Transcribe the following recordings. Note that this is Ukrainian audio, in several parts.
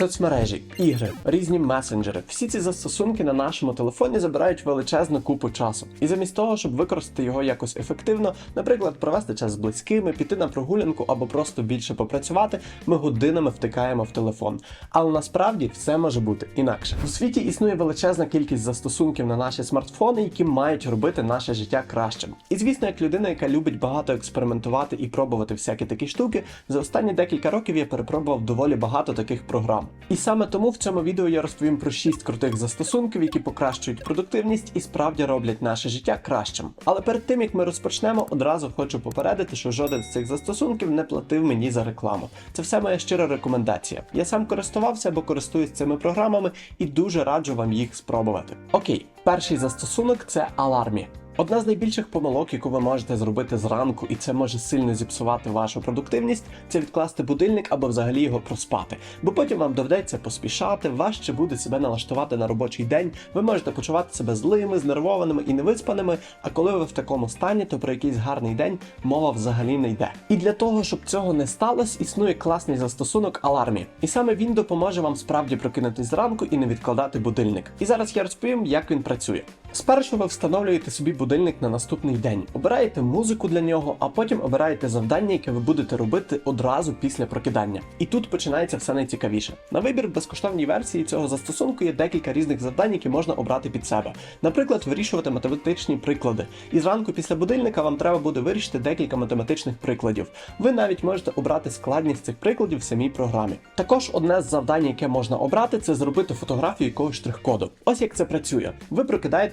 Соцмережі, ігри, різні месенджери. Всі ці застосунки на нашому телефоні забирають величезну купу часу. І замість того, щоб використати його якось ефективно, наприклад, провести час з близькими, піти на прогулянку або просто більше попрацювати, ми годинами втикаємо в телефон. Але насправді все може бути інакше. У світі існує величезна кількість застосунків на наші смартфони, які мають робити наше життя кращим. І звісно, як людина, яка любить багато експериментувати і пробувати всякі такі штуки, за останні декілька років я перепробував доволі багато таких програм. І саме тому в цьому відео я розповім про 6 крутих застосунків, які покращують продуктивність і справді роблять наше життя кращим. Але перед тим як ми розпочнемо, одразу хочу попередити, що жоден з цих застосунків не платив мені за рекламу. Це все моя щира рекомендація. Я сам користувався або користуюсь цими програмами і дуже раджу вам їх спробувати. Окей, перший застосунок це Alarmy. Одна з найбільших помилок, яку ви можете зробити зранку, і це може сильно зіпсувати вашу продуктивність, це відкласти будильник або взагалі його проспати. Бо потім вам доведеться поспішати, важче буде себе налаштувати на робочий день. Ви можете почувати себе злими, знервованими і невиспаними. А коли ви в такому стані, то про якийсь гарний день мова взагалі не йде. І для того, щоб цього не сталося, існує класний застосунок Alarmy. І саме він допоможе вам справді прокинутись зранку і не відкладати будильник. І зараз я розповім, як він працює. Спершу ви встановлюєте собі будильник на наступний день, обираєте музику для нього, а потім обираєте завдання, яке ви будете робити одразу після прокидання. І тут починається все найцікавіше. На вибір в безкоштовній версії цього застосунку є декілька різних завдань, які можна обрати під себе. Наприклад, вирішувати математичні приклади. І зранку після будильника вам треба буде вирішити декілька математичних прикладів. Ви навіть можете обрати складність цих прикладів в самій програмі. Також одне з завдань, яке можна обрати, це зробити фотографію якогось штрих-коду. Ось як це працює. Ви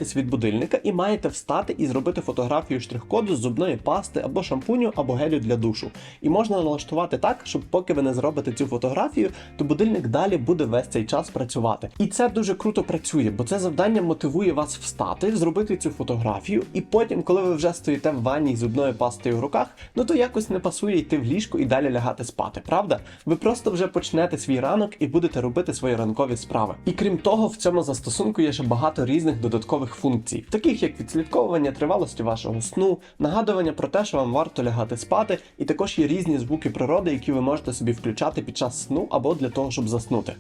прокидаєтесь від будильника і маєте встати і зробити фотографію штрих-коду з зубної пасти або шампуню, або гелю для душу. І можна налаштувати так, щоб поки ви не зробите цю фотографію, то будильник далі буде весь цей час працювати. І це дуже круто працює, бо це завдання мотивує вас встати, зробити цю фотографію, і потім, коли ви вже стоїте в ванні з зубною пастою в руках, ну то якось не пасує йти в ліжко і далі лягати спати, правда? Ви просто вже почнете свій ранок і будете робити свої ранкові справи. І крім того, в цьому застосунку є ще багато різних додаткових функцій, таких як відслідковування тривалості вашого сну, нагадування про те, що вам варто лягати спати, і також є різні звуки природи, які ви можете собі включати під час сну або для того, щоб заснути.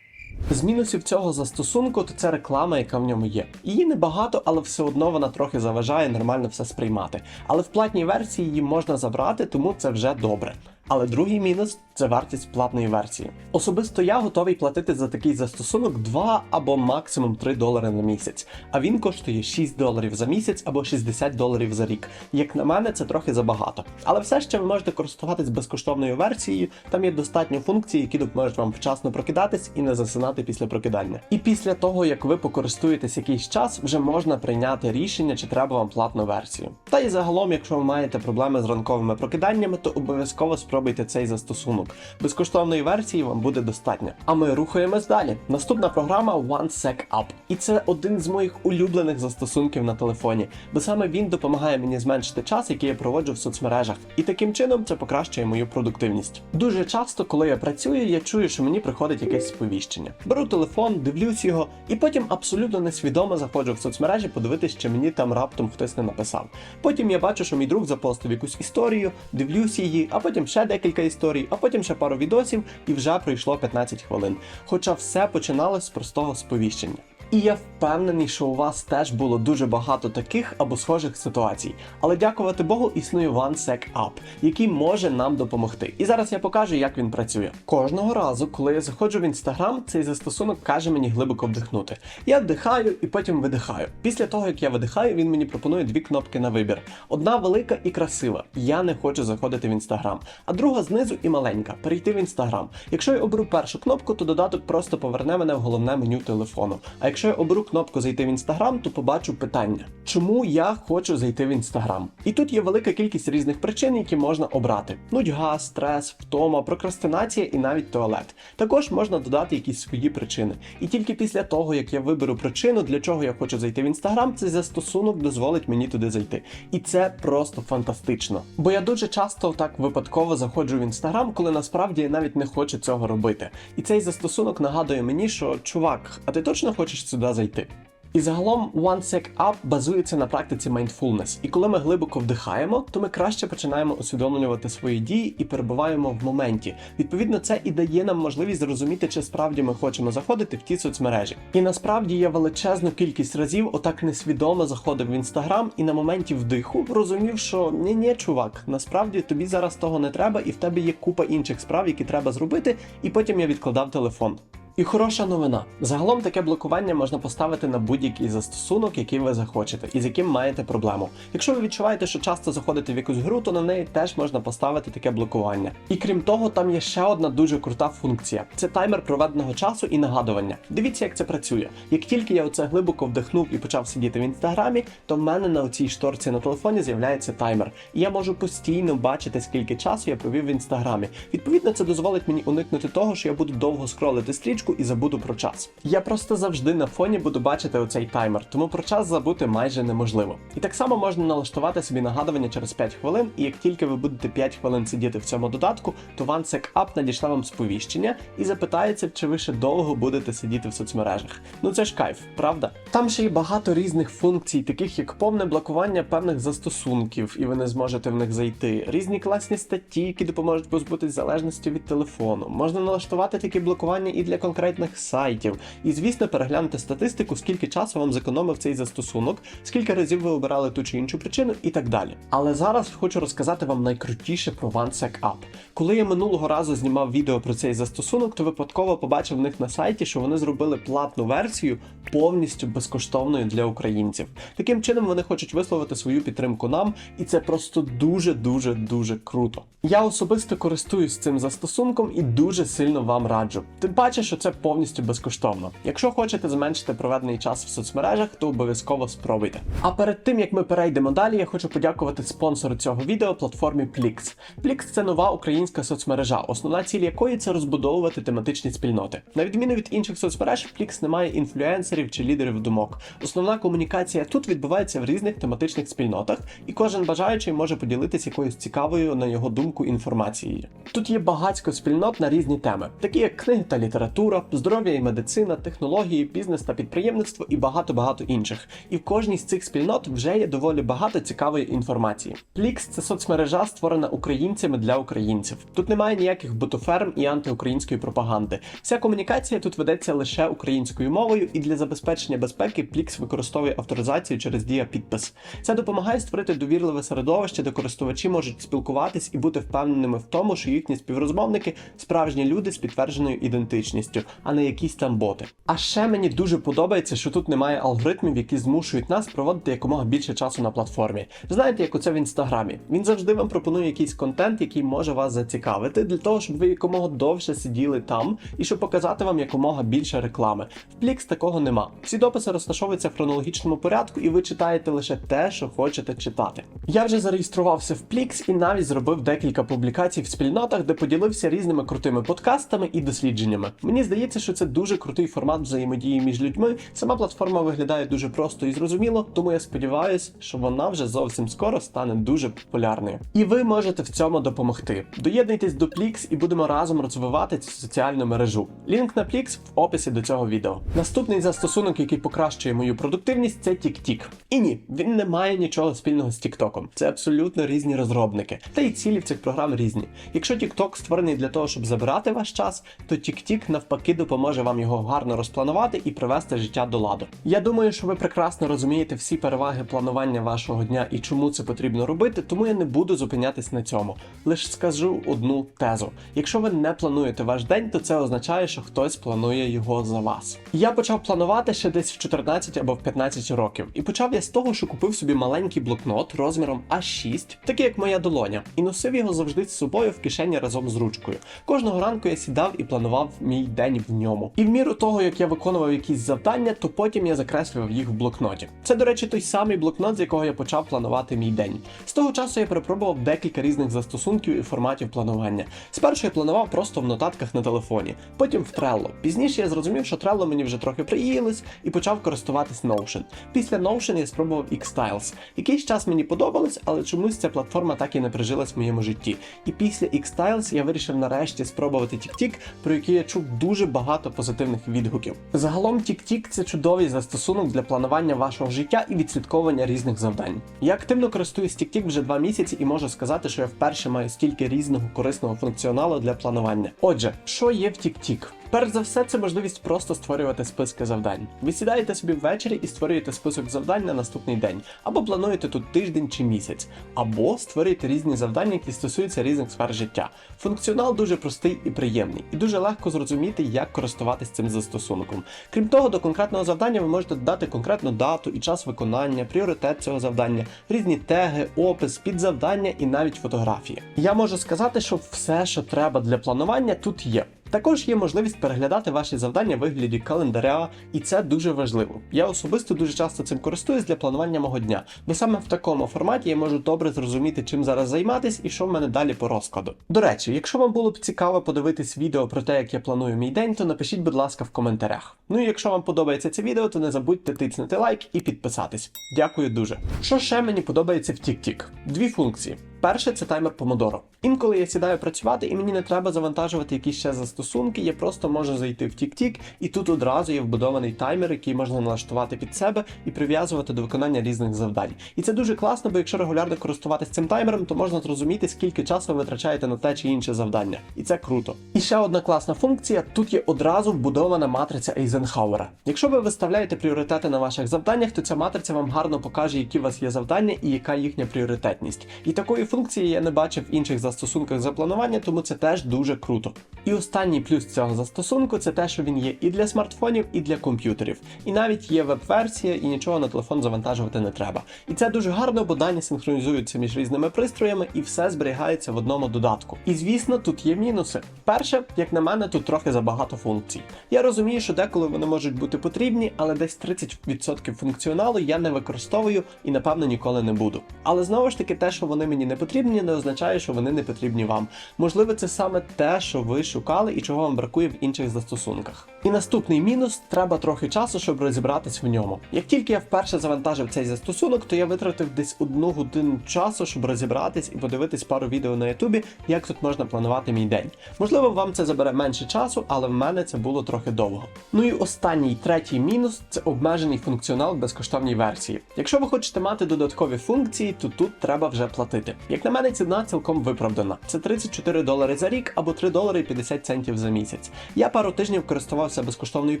З мінусів цього застосунку то це реклама, яка в ньому є. Її небагато, але все одно вона трохи заважає нормально все сприймати. Але в платній версії її можна забрати, тому це вже добре. Але другий мінус це вартість платної версії. Особисто я готовий платити за такий застосунок 2 або максимум 3 долари на місяць, а він коштує 6 доларів за місяць або 60 доларів за рік. Як на мене, це трохи забагато. Але все ще ви можете користуватись безкоштовною версією, там є достатньо функцій, які допоможуть вам вчасно прокидатись і не засинати після прокидання. І після того, як ви покористуєтесь якийсь час, вже можна прийняти рішення, чи треба вам платну версію. Та й загалом, якщо ви маєте проблеми з ранковими прокиданнями, то обов'язково спробуйте цей застосунок. Безкоштовної версії вам буде достатньо. А ми рухаємось далі. Наступна програма OneSecUp. І це один з моїх улюблених застосунків на телефоні, бо саме він допомагає мені зменшити час, який я проводжу в соцмережах, і таким чином це покращує мою продуктивність. Дуже часто, коли я працюю, я чую, що мені приходить якесь сповіщення. Беру телефон, дивлюсь його, і потім абсолютно несвідомо заходжу в соцмережі подивитись, чи мені там раптом хтось не написав. Потім я бачу, що мій друг запостив якусь історію, дивлюсь її, а потім ще декілька історій, а потім ще пару відосів, і вже пройшло 15 хвилин. Хоча все починалось з простого сповіщення. І я впевнений, що у вас теж було дуже багато таких або схожих ситуацій. Але дякувати Богу, існує OneSecUp, який може нам допомогти. І зараз я покажу, як він працює. Кожного разу, коли я заходжу в інстаграм, цей застосунок каже мені глибоко вдихнути. Я вдихаю і потім видихаю. Після того, як я видихаю, він мені пропонує дві кнопки на вибір: одна велика і красива. Я не хочу заходити в інстаграм. А друга знизу і маленька перейти в інстаграм. Якщо я оберу першу кнопку, то додаток просто поверне мене в головне меню телефону. А якщо я оберу кнопку зайти в інстаграм, то побачу питання, чому я хочу зайти в інстаграм. І тут є велика кількість різних причин, які можна обрати: нудьга, стрес, втома, прокрастинація і навіть туалет. Також можна додати якісь свої причини. І тільки після того, як я виберу причину, для чого я хочу зайти в інстаграм, цей застосунок дозволить мені туди зайти. І це просто фантастично. Бо я дуже часто так випадково заходжу в інстаграм, коли насправді я навіть не хочу цього робити. І цей застосунок нагадує мені, що чувак, а ти точно хочеш сюди зайти? І загалом OneSec Up базується на практиці mindfulness. І коли ми глибоко вдихаємо, то ми краще починаємо усвідомлювати свої дії і перебуваємо в моменті. Відповідно, це і дає нам можливість зрозуміти, чи справді ми хочемо заходити в ті соцмережі. І насправді я величезну кількість разів отак несвідомо заходив в інстаграм і на моменті вдиху розумів, що ні, ні, чувак, насправді тобі зараз того не треба, і в тебе є купа інших справ, які треба зробити, і потім я відкладав телефон. І хороша новина. Загалом таке блокування можна поставити на будь-який застосунок, який ви захочете, і з яким маєте проблему. Якщо ви відчуваєте, що часто заходите в якусь гру, то на неї теж можна поставити таке блокування. І крім того, там є ще одна дуже крута функція: це таймер проведеного часу і нагадування. Дивіться, як це працює. Як тільки я оце глибоко вдихнув і почав сидіти в інстаграмі, то в мене на цій шторці на телефоні з'являється таймер. І я можу постійно бачити, скільки часу я провів в інстаграмі. Відповідно, це дозволить мені уникнути того, що я буду довго скролити стрічку і забуду про час. Я просто завжди на фоні буду бачити оцей таймер, тому про час забути майже неможливо. І так само можна налаштувати собі нагадування через 5 хвилин, і як тільки ви будете 5 хвилин сидіти в цьому додатку, то OneSec App надійшла вам сповіщення і запитається, чи ви ще довго будете сидіти в соцмережах. Ну це ж кайф, правда? Там ще є багато різних функцій, таких як повне блокування певних застосунків, і ви не зможете в них зайти. Різні класні статті, які допоможуть позбутись залежності від телефону. Можна налаштувати такі блокування і для конкретних сайтів. І звісно, переглянути статистику, скільки часу вам зекономив цей застосунок, скільки разів ви обирали ту чи іншу причину, і так далі. Але зараз хочу розказати вам найкрутіше про OneSec App. Коли я минулого разу знімав відео про цей застосунок, то випадково побачив в них на сайті, що вони зробили платну версію повністю безкоштовною для українців. Таким чином вони хочуть висловити свою підтримку нам, і це просто дуже дуже дуже круто. Я особисто користуюсь цим застосунком і дуже сильно вам раджу. Тим паче, що це повністю безкоштовно. Якщо хочете зменшити проведений час в соцмережах, то обов'язково спробуйте. А перед тим як ми перейдемо далі, я хочу подякувати спонсору цього відео платформі Plix. Plix – це нова українська соцмережа, основна ціль якої це розбудовувати тематичні спільноти. На відміну від інших соцмереж, Plix немає інфлюенсерів чи лідерів думок. Основна комунікація тут відбувається в різних тематичних спільнотах, і кожен бажаючий може поділитися якоюсь цікавою на його думку інформацією. Тут є багатько спільнот на різні теми, такі як книги та література, здоров'я і медицина, технології, бізнес та підприємництво і багато багато інших. І в кожній з цих спільнот вже є доволі багато цікавої інформації. Plix – це соцмережа, створена українцями для українців. Тут немає ніяких ботоферм і антиукраїнської пропаганди. Вся комунікація тут ведеться лише українською мовою, і для забезпечення безпеки Plix використовує авторизацію через дія підпис. Це допомагає створити довірливе середовище, де користувачі можуть спілкуватись і бути впевненими в тому, що їхні співрозмовники справжні люди з підтвердженою ідентичністю, а не якісь там боти. А ще мені дуже подобається, що тут немає алгоритмів, які змушують нас проводити якомога більше часу на платформі. Знаєте, як оце в інстаграмі. Він завжди вам пропонує якийсь контент, який може вас зацікавити, для того, щоб ви якомога довше сиділи там і щоб показати вам якомога більше реклами. В Plix такого нема. Всі дописи розташовуються в хронологічному порядку, і ви читаєте лише те, що хочете читати. Я вже зареєструвався в Plix і навіть зробив декілька публікацій в спільнотах, де поділився різними крутими подкастами і дослідженнями. Мені здається, що це дуже крутий формат взаємодії між людьми. Сама платформа виглядає дуже просто і зрозуміло, тому я сподіваюся, що вона вже зовсім скоро стане дуже популярною. І ви можете в цьому допомогти. Доєднуйтесь до Plix і будемо разом розвивати цю соціальну мережу. Лінк на Plix в описі до цього відео. Наступний застосунок, який покращує мою продуктивність, це TikTok. І ні, він не має нічого спільного з TikTok. Це абсолютно різні розробники. Та й цілі в цих програм різні. Якщо TikTok створений для того, щоб забирати ваш час, то TikTok навпаки допоможе вам його гарно розпланувати і привести життя до ладу. Я думаю, що ви прекрасно розумієте всі переваги планування вашого дня і чому це потрібно робити, тому я не буду зупинятись на цьому. Лише скажу одну тезу: якщо ви не плануєте ваш день, то це означає, що хтось планує його за вас. Я почав планувати ще десь в 14 або в 15 років, і почав я з того, що купив собі маленький блокнот розміром А6, такий як моя долоня, і носив його завжди з собою в кишені разом з ручкою. Кожного ранку я сідав і планував мій день в ньому. І в міру того, як я виконував якісь завдання, то потім я закреслював їх в блокноті. Це, до речі, той самий блокнот, з якого я почав планувати мій день. З того часу я перепробував декілька різних застосунків і форматів планування. Спершу я планував просто в нотатках на телефоні, потім в Trello. Пізніше я зрозумів, що Trello мені вже трохи приїлось і почав користуватись Notion. Після Notion я спробував Xtiles. Якийсь час мені подобалось, але чомусь ця платформа так і не прижилась в моєму житті. І після Xtiles я вирішив нарешті спробувати TikTok, про який я чув дуже дуже багато позитивних відгуків. Загалом TikTok – це чудовий застосунок для планування вашого життя і відслідковування різних завдань. Я активно користуюсь TikTok вже два місяці і можу сказати, що я вперше маю стільки різного корисного функціоналу для планування. Отже, що є в TikTok? Перш за все, це можливість просто створювати списки завдань. Ви сідаєте собі ввечері і створюєте список завдань на наступний день, або плануєте тут тиждень чи місяць, або створюєте різні завдання, які стосуються різних сфер життя. Функціонал дуже простий і приємний, і дуже легко зрозуміти, як користуватись цим застосунком. Крім того, до конкретного завдання ви можете додати конкретну дату і час виконання, пріоритет цього завдання, різні теги, опис, підзавдання і навіть фотографії. Я можу сказати, що все, що треба для планування, тут є. Також є можливість переглядати ваші завдання в вигляді календаря, і це дуже важливо. Я особисто дуже часто цим користуюсь для планування мого дня, бо саме в такому форматі я можу добре зрозуміти, чим зараз займатись і що в мене далі по розкладу. До речі, якщо вам було б цікаво подивитись відео про те, як я планую мій день, то напишіть, будь ласка, в коментарях. Ну і якщо вам подобається це відео, то не забудьте тиснути лайк і підписатись. Дякую дуже. Що ще мені подобається в TikTok? Дві функції. Перше це таймер помодоро. Інколи я сідаю працювати, і мені не треба завантажувати якісь ще застосунки. Я просто можу зайти в TikTok, і тут одразу є вбудований таймер, який можна налаштувати під себе і прив'язувати до виконання різних завдань. І це дуже класно, бо якщо регулярно користуватись цим таймером, то можна зрозуміти, скільки часу ви витрачаєте на те чи інше завдання. І це круто. І ще одна класна функція: тут є одразу вбудована матриця Eisenhower. Якщо ви виставляєте пріоритети на ваших завданнях, то ця матриця вам гарно покаже, які у вас є завдання і яка їхня пріоритетність. І такої функції я не бачив в інших застосунках за планування, тому це теж дуже круто. І останній плюс цього застосунку це те, що він є і для смартфонів, і для комп'ютерів. І навіть є веб-версія, і нічого на телефон завантажувати не треба. І це дуже гарно, бо дані синхронізуються між різними пристроями і все зберігається в одному додатку. І звісно, тут є мінуси. Перше, як на мене, тут трохи забагато функцій. Я розумію, що деколи вони можуть бути потрібні, але десь 30% функціоналу я не використовую і напевно ніколи не буду. Але знову ж таки, те, що вони мені не потрібні, не означає, що вони не потрібні вам. Можливо, це саме те, що ви шукали і чого вам бракує в інших застосунках. І наступний мінус треба трохи часу, щоб розібратись в ньому. Як тільки я вперше завантажив цей застосунок, то я витратив десь одну годину часу, щоб розібратись і подивитись пару відео на Ютубі, як тут можна планувати мій день. Можливо, вам це забере менше часу, але в мене це було трохи довго. Ну і останній третій мінус це обмежений функціонал безкоштовній версії. Якщо ви хочете мати додаткові функції, то тут треба вже платити. Як на мене, ціна цілком виправдана. Це 34 долари за рік або 3 долари 50 центів за місяць. Я пару тижнів користувався безкоштовною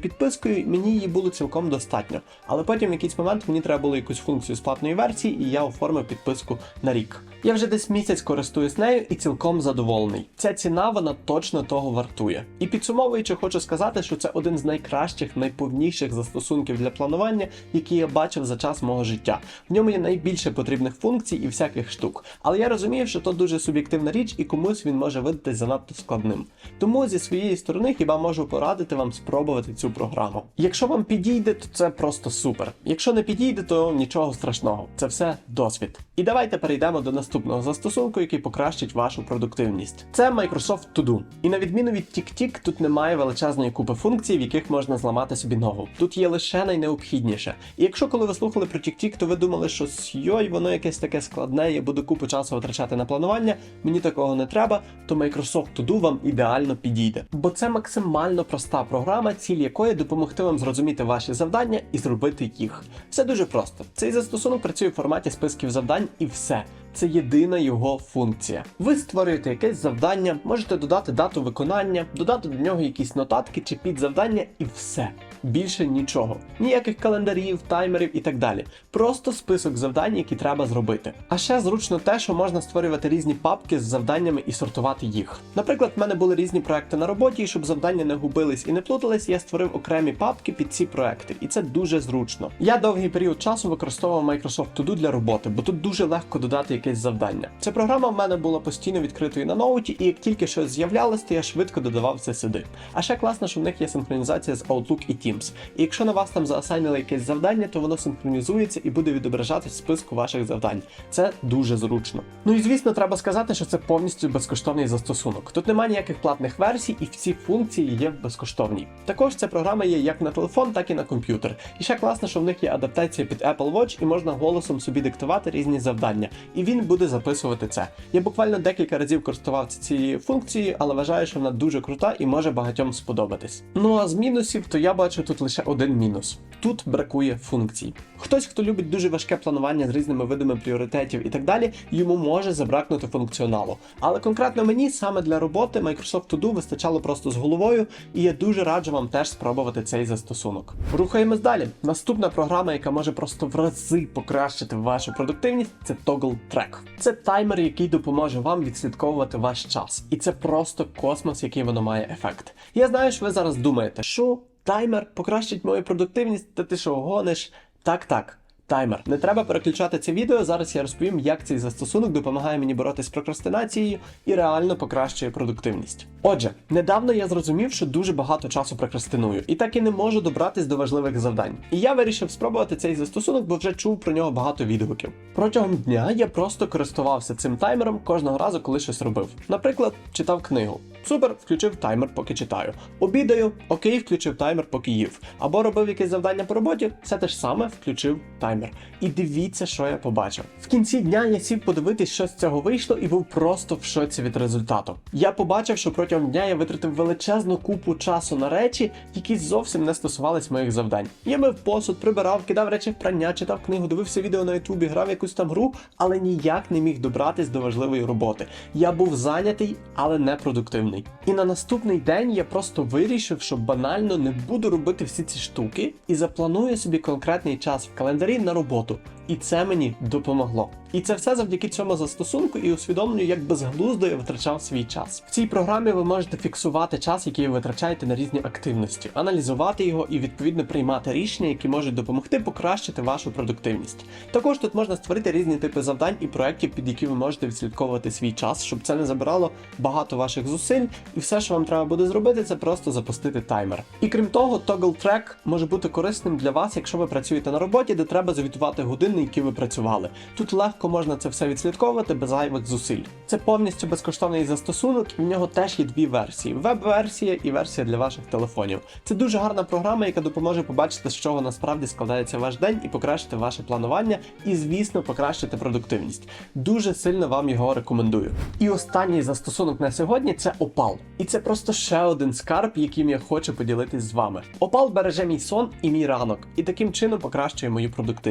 підпискою, мені її було цілком достатньо. Але потім в якийсь момент мені треба було якусь функцію з платної версії, і я оформив підписку на рік. Я вже десь місяць користуюсь нею і цілком задоволений. Ця ціна вона точно того вартує. І підсумовуючи, хочу сказати, що це один з найкращих, найповніших застосунків для планування, які я бачив за час мого життя. В ньому є найбільше потрібних функцій і всяких штук. Але я розумію, що то дуже суб'єктивна річ, і комусь він може видатись занадто складним. Тому зі своєї сторони хіба можу порадити вам спробувати цю програму. Якщо вам підійде, то це просто супер. Якщо не підійде, то нічого страшного. Це все досвід. І давайте перейдемо до наступного застосунку, який покращить вашу продуктивність. Це Microsoft To Do. І на відміну від TickTick, тут немає величезної купи функцій, в яких можна зламати собі ногу. Тут є лише найнеобхідніше. І якщо коли ви слухали про TickTick, то ви думали, що йой, воно якесь таке складне, я буду купу часу витрачати на планування, мені такого не треба, то Microsoft To Do вам ідеально підійде. Бо це максимально проста програма, ціль якої допомогти вам зрозуміти ваші завдання і зробити їх. Все дуже просто. Цей застосунок працює в форматі списків завдань і все. Це єдина його функція. Ви створюєте якесь завдання, можете додати дату виконання, додати до нього якісь нотатки чи підзавдання і все. Більше нічого. Ніяких календарів, таймерів і так далі. Просто список завдань, які треба зробити. А ще зручно те, що можна створювати різні папки з завданнями і сортувати їх. Наприклад, в мене були різні проекти на роботі, і щоб завдання не губились і не плутались, я створив окремі папки під ці проекти, і це дуже зручно. Я довгий період часу використовував Microsoft To Do для роботи, бо тут дуже легко додати якесь завдання. Ця програма в мене була постійно відкритою на ноуті, і як тільки щось з'являлось, то я швидко додавав це сюди. А ще класно, що в них є синхронізація з Outlook і Teams. І якщо на вас там заасайнили якесь завдання, то воно синхронізується і буде відображатись в списку ваших завдань. Це дуже зручно. Ну і звісно, треба сказати, що це повністю безкоштовний застосунок. Тут немає ніяких платних версій, і всі функції є безкоштовні. Також ця програма є як на телефон, так і на комп'ютер. І ще класно, що в них є адаптація під Apple Watch, і можна голосом собі диктувати різні завдання. І він буде записувати це. Я буквально декілька разів користувався цією функцією, але вважаю, що вона дуже крута і може багатьом сподобатись. Ну а з мінусів, то я бачу тут лише один мінус: тут бракує функцій. Хтось, хто любить дуже важке планування з різними видами пріоритетів і так далі, йому може забракнути функціоналу. Але конкретно мені саме для роботи Microsoft To Do вистачало просто з головою, і я дуже раджу вам теж спробувати цей застосунок. Рухаємось далі. Наступна програма, яка може просто в рази покращити вашу продуктивність, це Toggle Track. Це таймер, який допоможе вам відслідковувати ваш час. І це просто космос, який воно має ефект. Я знаю, що ви зараз думаєте, що таймер покращить мою продуктивність, та ти що гониш? Так, так. Таймер. Не треба переключати це відео. Зараз я розповім, як цей застосунок допомагає мені боротися з прокрастинацією і реально покращує продуктивність. Отже, недавно я зрозумів, що дуже багато часу прокрастиную, і так і не можу добратись до важливих завдань. І я вирішив спробувати цей застосунок, бо вже чув про нього багато відгуків. Протягом дня я просто користувався цим таймером кожного разу, коли щось робив. Наприклад, читав книгу. Супер, включив таймер, поки читаю. Обідаю, окей, включив таймер, поки їв. Або робив якесь завдання по роботі, все те ж саме включив таймер. І дивіться, що я побачив. В кінці дня я сів подивитись, що з цього вийшло, і був просто в шоці від результату. Я побачив, що протягом дня я витратив величезну купу часу на речі, які зовсім не стосувались моїх завдань. Я мив посуд, прибирав, кидав речі в прання, читав книгу, дивився відео на ютубі, грав якусь там гру, але ніяк не міг добратись до важливої роботи. Я був зайнятий, але не продуктивний. І на наступний день я просто вирішив, що банально не буду робити всі ці штуки і запланую собі конкретний час в календарі на роботу. І це мені допомогло. І це все завдяки цьому застосунку і усвідомлюю, як безглуздо я витрачав свій час. В цій програмі ви можете фіксувати час, який ви витрачаєте на різні активності, аналізувати його і відповідно приймати рішення, які можуть допомогти покращити вашу продуктивність. Також тут можна створити різні типи завдань і проєктів, під які ви можете відслідковувати свій час, щоб це не забирало багато ваших зусиль, і все, що вам треба буде зробити, це просто запустити таймер. І крім того, Toggle Track може бути корисним для вас, якщо ви працюєте на роботі, де треба звітувати години, які ви працювали. Тут легко можна це все відслідковувати без зайвих зусиль. Це повністю безкоштовний застосунок, і в нього теж є дві версії: веб-версія і версія для ваших телефонів. Це дуже гарна програма, яка допоможе побачити, з чого насправді складається ваш день, і покращити ваше планування, і, звісно, покращити продуктивність. Дуже сильно вам його рекомендую. І останній застосунок на сьогодні це Opal. І це просто ще один скарб, яким я хочу поділитись з вами. Opal береже мій сон і мій ранок, і таким чином покращує мою продуктивність.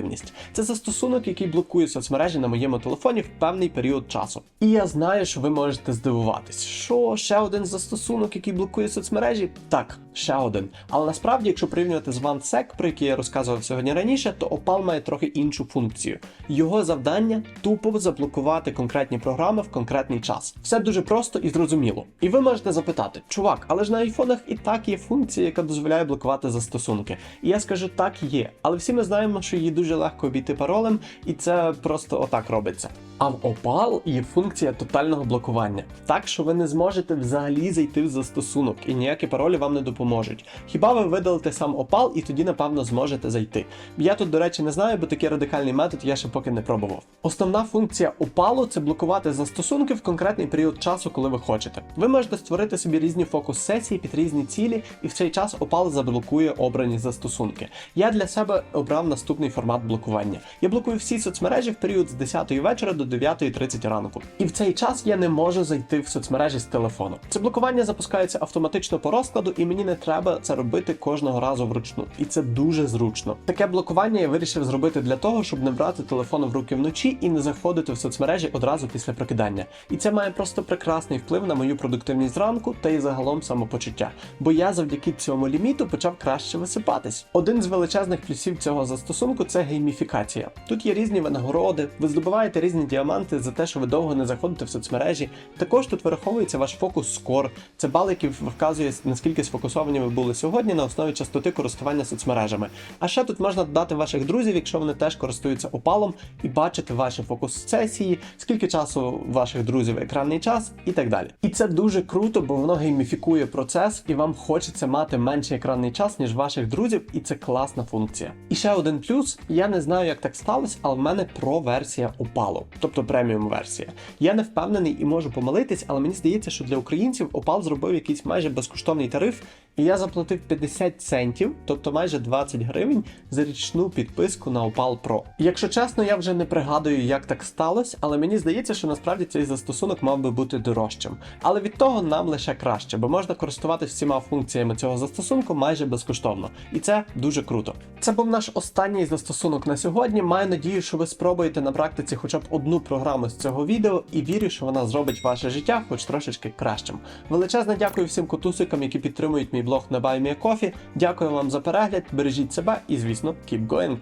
Це застосунок, який блокує соцмережі на моєму телефоні в певний період часу. І я знаю, що ви можете здивуватись, що ще один застосунок, який блокує соцмережі? Так, ще один. Але насправді, якщо порівнювати з OneSec, про який я розказував сьогодні раніше, то Opal має трохи іншу функцію. Його завдання тупо заблокувати конкретні програми в конкретний час. Все дуже просто і зрозуміло. І ви можете запитати, чувак, але ж на айфонах і так є функція, яка дозволяє блокувати застосунки. І я скажу, так є. Але всі ми знаємо, що її дуже легко обійти паролем, і це просто отак робиться. А в Opal є функція тотального блокування, так що ви не зможете взагалі зайти в застосунок, і ніякі паролі вам не допоможуть. Хіба ви видалите сам Opal і тоді, напевно, зможете зайти. Я тут, до речі, не знаю, бо такий радикальний метод я ще поки не пробував. Основна функція Opal – це блокувати застосунки в конкретний період часу, коли ви хочете. Ви можете створити собі різні фокус-сесії під різні цілі, і в цей час Opal заблокує обрані застосунки. Я для себе обрав наступний формат блокування. Я блокую всі соцмережі в період з 10 вечора до 9.30 ранку. І в цей час я не можу зайти в соцмережі з телефону. Це блокування запускається автоматично по розкладу, і мені не треба це робити кожного разу вручну. І це дуже зручно. Таке блокування я вирішив зробити для того, щоб не брати телефон в руки вночі і не заходити в соцмережі одразу після прокидання. І це має просто прекрасний вплив на мою продуктивність зранку та й загалом самопочуття. Бо я завдяки цьому ліміту почав краще висипатись. Один з величезних плюсів цього застосунку це гейміфікація. Тут є різні винагороди, ви здобуваєте різні діаманти за те, що ви довго не заходите в соцмережі. Також тут вираховується ваш фокус скор. Це бал, який вказує, наскільки сфокусовані ви були сьогодні на основі частоти користування соцмережами. А ще тут можна додати ваших друзів, якщо вони теж користуються опалом, і бачити ваші фокус-сесії, скільки часу ваших друзів екранний час і так далі. І це дуже круто, бо воно гейміфікує процес, і вам хочеться мати менший екранний час, ніж ваших друзів, і це класна функція. І ще один плюс: я не знаю, як так сталося, але в мене про-версія опалу, тобто преміум версія. Я не впевнений і можу помилитись, але мені здається, що для українців Opal зробив якийсь майже безкоштовний тариф, і я заплатив 50 центів, тобто майже 20 гривень, за річну підписку на Opal Pro. Якщо чесно, я вже не пригадую, як так сталося, але мені здається, що насправді цей застосунок мав би бути дорожчим. Але від того нам лише краще, бо можна користуватися всіма функціями цього застосунку майже безкоштовно. І це дуже круто. Це був наш останній застосунок на сьогодні. Маю надію, що ви спробуєте на практиці хоча б одну програму з цього відео, і вірю, що вона зробить ваше життя хоч трошечки кращим. Величезне дякую всім котусикам, які підтримують мій блог на BuyMeACoffee. Дякую вам за перегляд, бережіть себе і, звісно, keep going!